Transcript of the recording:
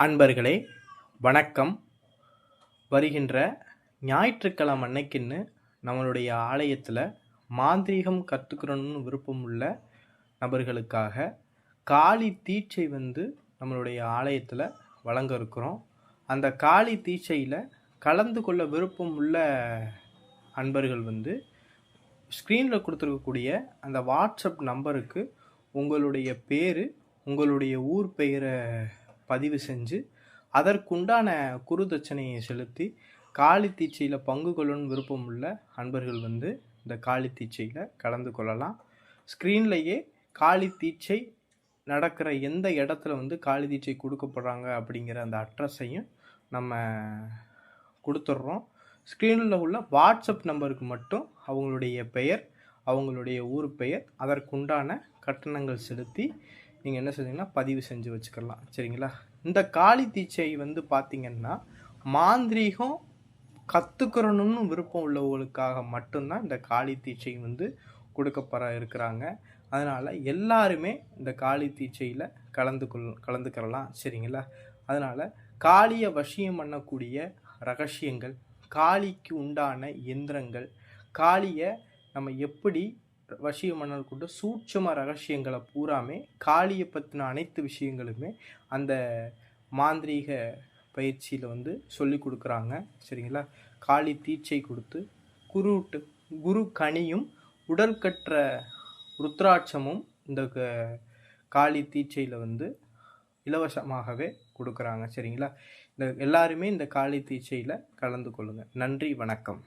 அன்பர்களே வணக்கம். வருகின்ற ஞாயிற்றுக்கிழமை அன்னைக்குன்னு நம்மளுடைய ஆலயத்தில் மாந்திரீகம் கற்றுக்கணும்னு விருப்பம் உள்ள நபர்களுக்காக காளி தீட்சை வந்து நம்மளுடைய ஆலயத்தில் வழங்க இருக்கிறோம் அந்த காளி தீட்சையில் கலந்து கொள்ள விருப்பம் உள்ள அன்பர்கள் வந்து ஸ்க்ரீனில் கொடுத்துருக்கக்கூடிய அந்த வாட்ஸ்அப் நம்பருக்கு உங்களுடைய பேர் உங்களுடைய ஊர் பெயரை பதிவு செஞ்சு அதற்குண்டான குருதட்சணையை செலுத்தி காளி தீட்சையில் பங்கு கொள்ளணும் விருப்பம் உள்ள அன்பர்கள் வந்து இந்த காளி தீட்சையில் கலந்து கொள்ளலாம். ஸ்க்ரீன்லேயே காளி தீட்சை நடக்கிற எந்த இடத்துல வந்து காளி தீட்சை கொடுக்கப்படுறாங்க அப்படிங்கிற அந்த அட்ரஸையும் நம்ம கொடுத்துட்றோம் ஸ்க்ரீனில் உள்ள வாட்ஸ்அப் நம்பருக்கு மட்டும் அவங்களுடைய பெயர் அவங்களுடைய ஊர் பெயர் அதற்குண்டான கட்டணங்கள் செலுத்தி நீங்கள் என்ன செஞ்சீங்கன்னா பதிவு செஞ்சு வச்சுக்கலாம். சரிங்களா? இந்த காளி தீச்சை வந்து பார்த்திங்கன்னா மாந்திரீகம் கற்றுக்கிறணும்னு விருப்பம் உள்ளவங்களுக்காக மட்டும்தான் இந்த காளி தீட்சை வந்து கொடுக்கப்பட இருக்கிறாங்க. அதனால் எல்லாருமே இந்த காளி தீட்சையில் கலந்து கொள் கலந்துக்கிறலாம். சரிங்களா? அதனால் காளியை வசியம் பண்ணக்கூடிய ரகசியங்கள் காளிக்கு உண்டான எந்திரங்கள் காளியை நம்ம எப்படி வசிய மன்னர் கொண்டு சூட்சம ரகசியங்களை பூராமே காளியை பற்றின அனைத்து விஷயங்களுமே அந்த மாந்திரீக பயிற்சியில் வந்து சொல்லி கொடுக்குறாங்க. சரிங்களா? காளி தீட்சை கொடுத்து குருட்டு குரு கனியும் உடல் கற்ற ருத்ராட்சமும் இந்த காளி தீட்சையில் வந்து இலவசமாகவே கொடுக்குறாங்க. சரிங்களா? இந்த எல்லாருமே இந்த காளி தீட்சையில் கலந்து கொள்ளுங்கள் நன்றி வணக்கம்.